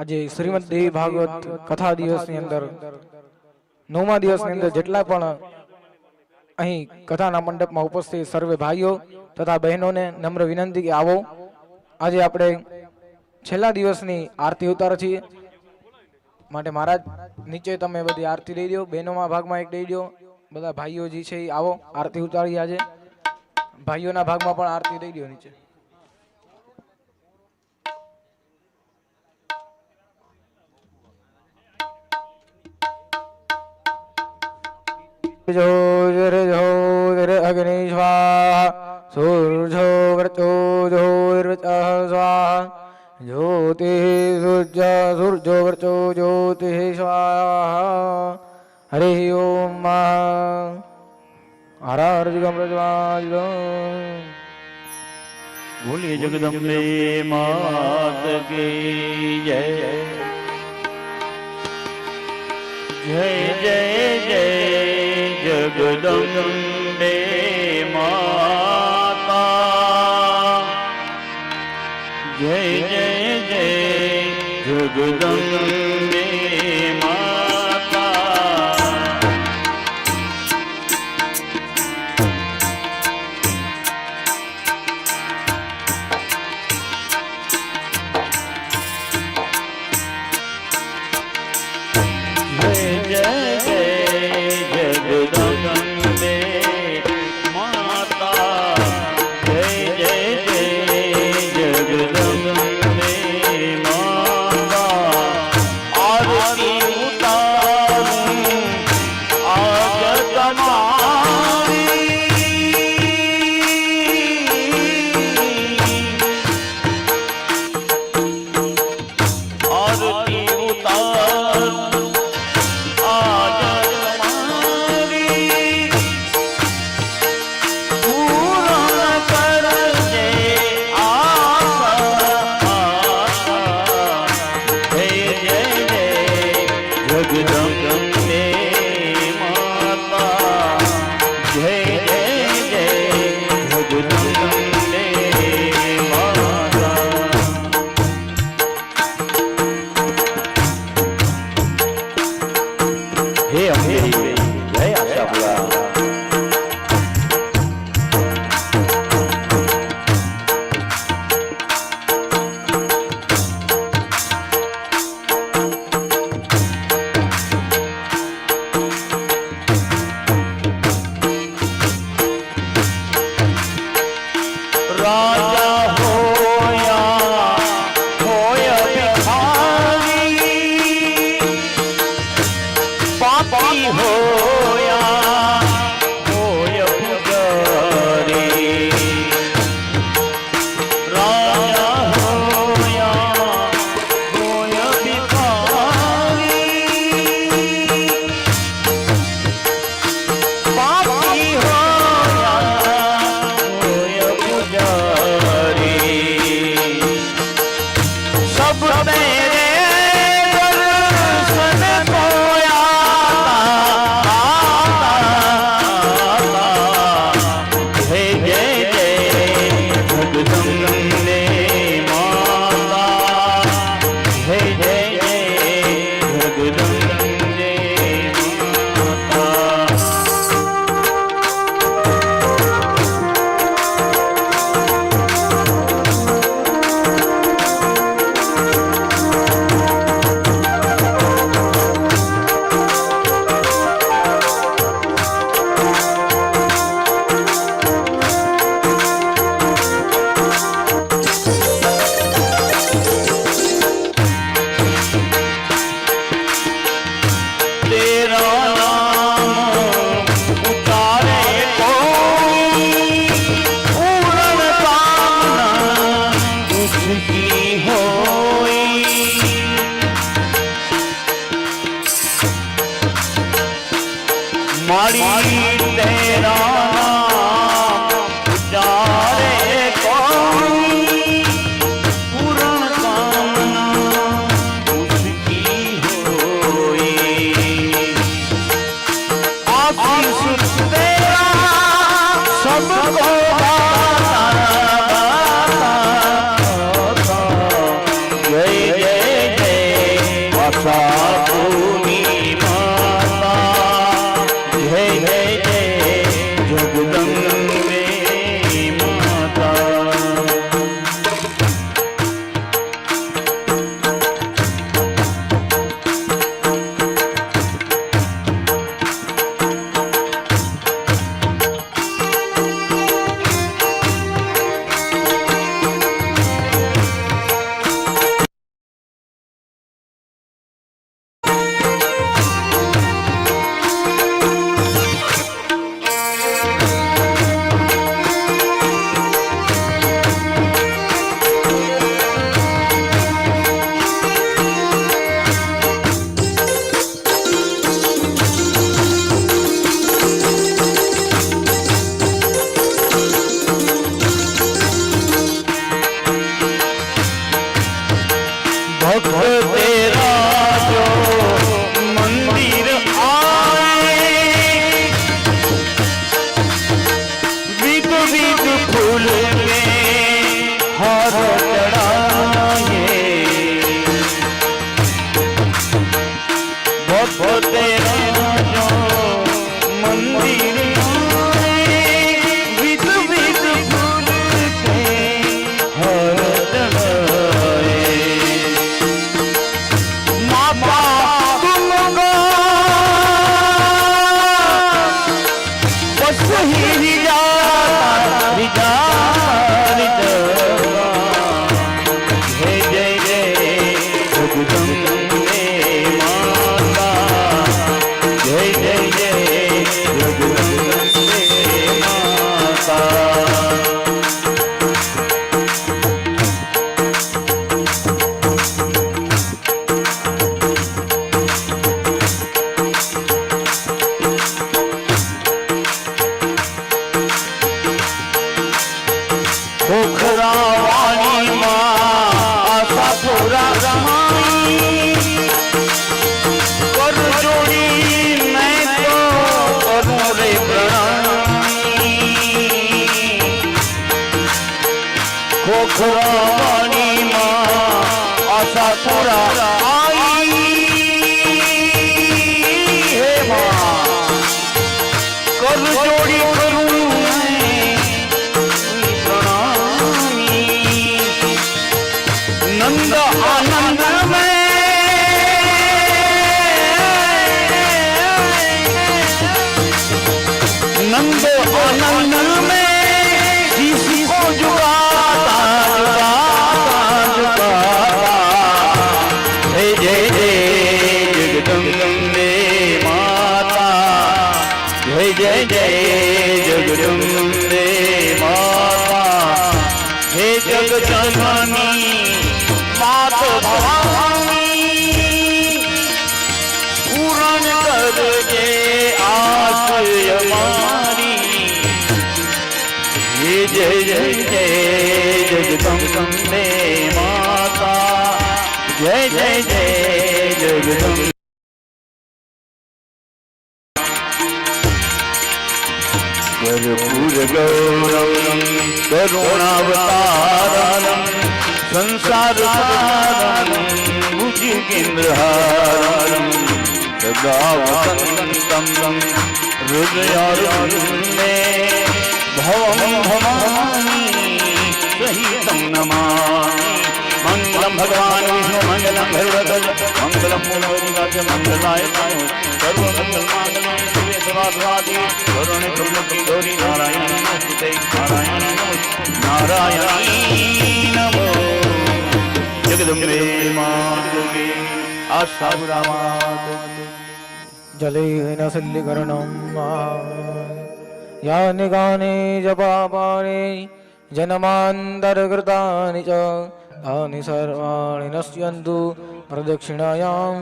આજે શ્રીમદ દેવી ભાગવત કથા દિવસની અંદર, નવમા દિવસની અંદર જેટલા પણ અહીં કથાના મંડપમાં ઉપસ્થિત સર્વે ભાઈઓ તથા બહેનોને નમ્ર વિનંતી કે આવો. આજે આપણે છેલ્લા દિવસની આરતી ઉતાર છીએ. માટે મહારાજ, નીચે તમે બધી આરતી દઈ દો, બહેનોમાં ભાગમાં એક દઈ દો. બધા ભાઈઓ જે છે એ આવો, આરતી ઉતારી આજે. ભાઈઓના ભાગમાં પણ આરતી દઈ દો નીચે. સ્વાહા સૂર્જો વર્ચો જોર્વચ સ્વાહા જ્યોતિ સૂર્ય સૂર્જો વર્ચો જ્યોતિ સ્વાહા હરિ ઓમ હર હર જગમ પ્રજ્વાલ બોલીએ જગદંબે માત કી જય જય જય જય જગદંબે માતા જય જય જય જગદંબે மாடி ખોખરા માં આશા પૂરા રમાઈ કર જોડી મેં વાણીમાં આશા પૂરા જય જગદંબે માતા હે જગજનની માત ભવાની પૂરણ કરજે આશય મારી હે જય જય ગૌરવમ કરુણાવતારમ સંસારમ મુજિકેન્દ્રહારમ સદા વસંતમ હૃદયારુને ભવમ ભવાની સહિતમ નમામી મંગલમ ભગવાન વિષ્ણુ મંગલમ ભૈરવદ મંગલમ મૂલવરી રાજ્ય મંગલાય સર્વ મંગલ सर्वाधिवादी वरुणे ब्रह्मति गौरी नारायण नमोस्तुते नारायण नमो नारायणी नमो जगदम्बे मातुके आशापुरामातु जलेन शल्यकरणं यानि गानि जपापाणि जन्मान्तर्गतानि च तानि सर्वाणि नश्यन्तु प्रदक्षिणायां